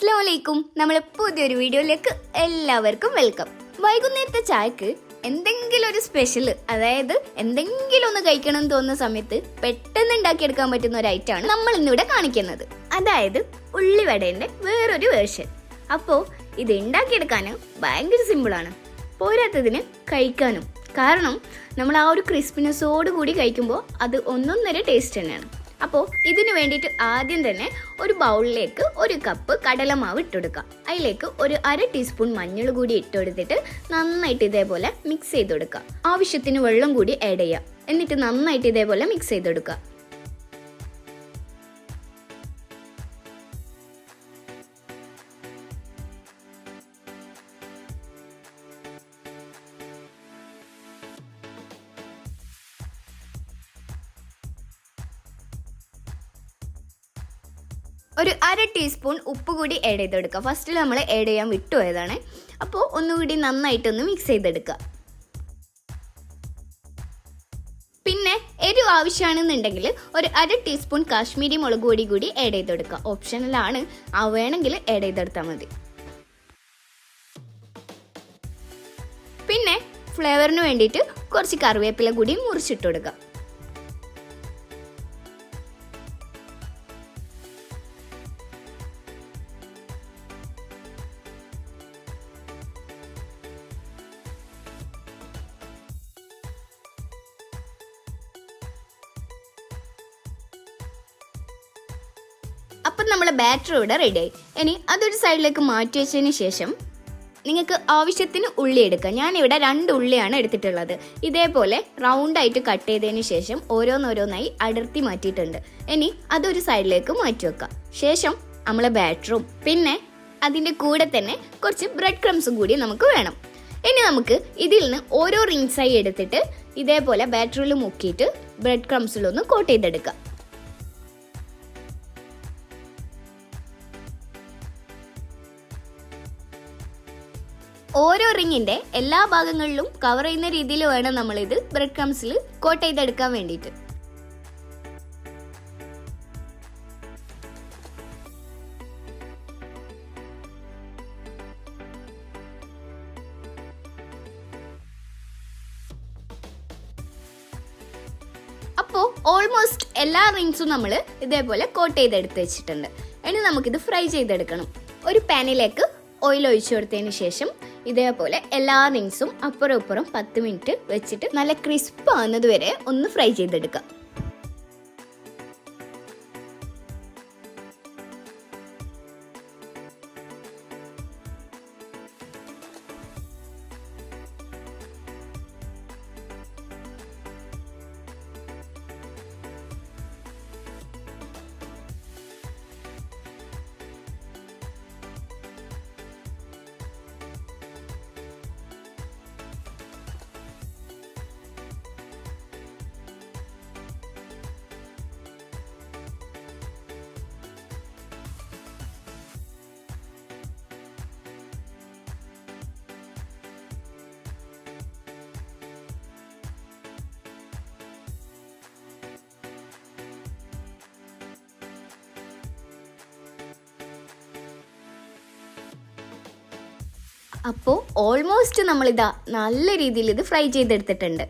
അസ്സാം വലൈക്കും നമ്മളെ പുതിയൊരു വീഡിയോയിലേക്ക് എല്ലാവർക്കും വെൽക്കം. വൈകുന്നേരത്തെ ചായക്ക് എന്തെങ്കിലും ഒരു സ്പെഷ്യൽ അതായത് എന്തെങ്കിലും ഒന്ന് കഴിക്കണം എന്ന് തോന്നുന്ന സമയത്ത് പെട്ടെന്ന് ഉണ്ടാക്കിയെടുക്കാൻ പറ്റുന്ന ഒരു ഐറ്റമാണ് നമ്മൾ ഇന്നിവിടെ കാണിക്കുന്നത്. അതായത് ഉള്ളിവടേന്റെ വേറൊരു വേർഷൻ. അപ്പോൾ ഇത് ഉണ്ടാക്കിയെടുക്കാൻ ഭയങ്കര സിമ്പിളാണ്. പോരാത്തതിന് കഴിക്കാനും. കാരണം നമ്മൾ ആ ഒരു ക്രിസ്പിനെസ്സോട് കൂടി കഴിക്കുമ്പോൾ അത് ഒന്നൊന്നര ടേസ്റ്റ് തന്നെയാണ്. അപ്പോൾ ഇതിന് വേണ്ടിയിട്ട് ആദ്യം തന്നെ ഒരു ബൗളിലേക്ക് ഒരു കപ്പ് കടലമാവ് ഇട്ടെടുക്കാം. അതിലേക്ക് ഒരു അര ടീസ്പൂൺ മഞ്ഞൾ കൂടി ഇട്ടെടുത്തിട്ട് നന്നായിട്ട് ഇതേപോലെ മിക്സ് ചെയ്ത് കൊടുക്കുക ആവശ്യത്തിന് വെള്ളം കൂടി ആഡ് ചെയ്യുക എന്നിട്ട് നന്നായിട്ട് ഇതേപോലെ മിക്സ് ചെയ്ത് ഒരു അര ടീസ്പൂൺ ഉപ്പ് കൂടി ആഡ് ചെയ്തെടുക്കുക. ഫസ്റ്റിൽ നമ്മൾ ആഡ് ചെയ്യാൻ വിട്ടുപോയതാണ് അപ്പോൾ ഒന്നുകൂടി നന്നായിട്ടൊന്ന് മിക്സ് ചെയ്തെടുക്കുക. പിന്നെ എരിവ് ആവശ്യമാണെന്നുണ്ടെങ്കിൽ ഒരു അര ടീസ്പൂൺ കാശ്മീരി മുളക് പൊടി കൂടി ആഡ് ചെയ്തെടുക്കുക. ഓപ്ഷണലാണ് ആ വേണമെങ്കിൽ ആഡ് ചെയ്തെടുത്താൽ മതി. പിന്നെ ഫ്ലേവറിന് വേണ്ടിയിട്ട് കുറച്ച് കറിവേപ്പില കൂടി മുറിച്ചിട്ട് കൊടുക്കുക. അപ്പം നമ്മളെ ബാറ്ററി ഇവിടെ റെഡിയായി ഇനി അതൊരു സൈഡിലേക്ക് മാറ്റി വെച്ചതിന് ശേഷം നിങ്ങൾക്ക് ആവശ്യത്തിന് ഉള്ളി എടുക്കാം. ഞാനിവിടെ രണ്ട് ഉള്ളിയാണ് എടുത്തിട്ടുള്ളത്. ഇതേപോലെ റൗണ്ടായിട്ട് കട്ട് ചെയ്തതിന് ശേഷം ഓരോന്നോരോന്നായി അടർത്തി മാറ്റിയിട്ടുണ്ട്. ഇനി അതൊരു സൈഡിലേക്ക് മാറ്റി വെക്കാം. ശേഷം നമ്മളെ ബാറ്ററും പിന്നെ അതിന്റെ കൂടെ തന്നെ കുറച്ച് ബ്രെഡ് ക്രംസും കൂടി നമുക്ക് വേണം. ഇനി നമുക്ക് ഇതിൽ നിന്ന് ഓരോ റിങ്സായി എടുത്തിട്ട് ഇതേപോലെ ബാറ്ററിൽ മുക്കിയിട്ട് ബ്രെഡ് ക്രംസിലൊന്ന് കോട്ട് ചെയ്തെടുക്കാം. ഓരോ റിങ്ങിന്റെ എല്ലാ ഭാഗങ്ങളിലും കവർ ചെയ്യുന്ന രീതിയിൽ വേണം നമ്മൾ ഇത് ബ്രെഡ് ക്രംസിൽ കോട്ട് ചെയ്തെടുക്കാൻ വേണ്ടിയിട്ട്. അപ്പോൾ ഓൾമോസ്റ്റ് എല്ലാ റിങ്സും നമ്മൾ ഇതേപോലെ കോട്ട് ചെയ്തെടുത്ത് വെച്ചിട്ടുണ്ട്. ഇനി നമുക്കിത് ഫ്രൈ ചെയ്തെടുക്കണം. ഒരു പാനിലേക്ക് ഓയിൽ ഒഴിച്ചു കൊടുത്തതിന് ശേഷം ഇതേപോലെ എല്ലാ റിങ്സും അപ്പുറം ഇപ്പുറം പത്ത് മിനിറ്റ് വെച്ചിട്ട് നല്ല ക്രിസ്പ് ആവുന്നത് വരെ ഒന്ന് ഫ്രൈ ചെയ്തെടുക്കാം അപ്പോൾ ഓൾമോസ്റ്റ് നമ്മളിതാ നല്ല രീതിയിൽ ഇത് ഫ്രൈ ചെയ്തെടുത്തിട്ടുണ്ട്.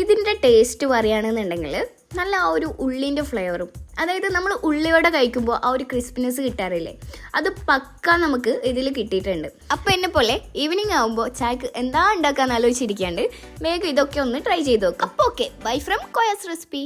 ഇതിന്റെ ടേസ്റ്റ് പറയുകയാണെന്നുണ്ടെങ്കിൽ നല്ല ആ ഒരു ഉള്ളിന്റെ ഫ്ലേവറും അതായത് നമ്മൾ ഉള്ളിയോടെ കഴിക്കുമ്പോൾ ആ ഒരു ക്രിസ്പിനെസ് കിട്ടാറില്ലേ? അത് പക്ക നമുക്ക് ഇതിൽ കിട്ടിയിട്ടുണ്ട്. അപ്പോൾ എന്നെ പോലെ ഈവനിങ് ആകുമ്പോൾ ചായക്ക് എന്താ ഉണ്ടാക്കാന്ന് ആലോചിച്ചിരിക്കാണ്ട് വേഗം ഇതൊക്കെ ഒന്ന് ട്രൈ ചെയ്ത് നോക്കാം. അപ്പോൾ okay bye from Koyas recipe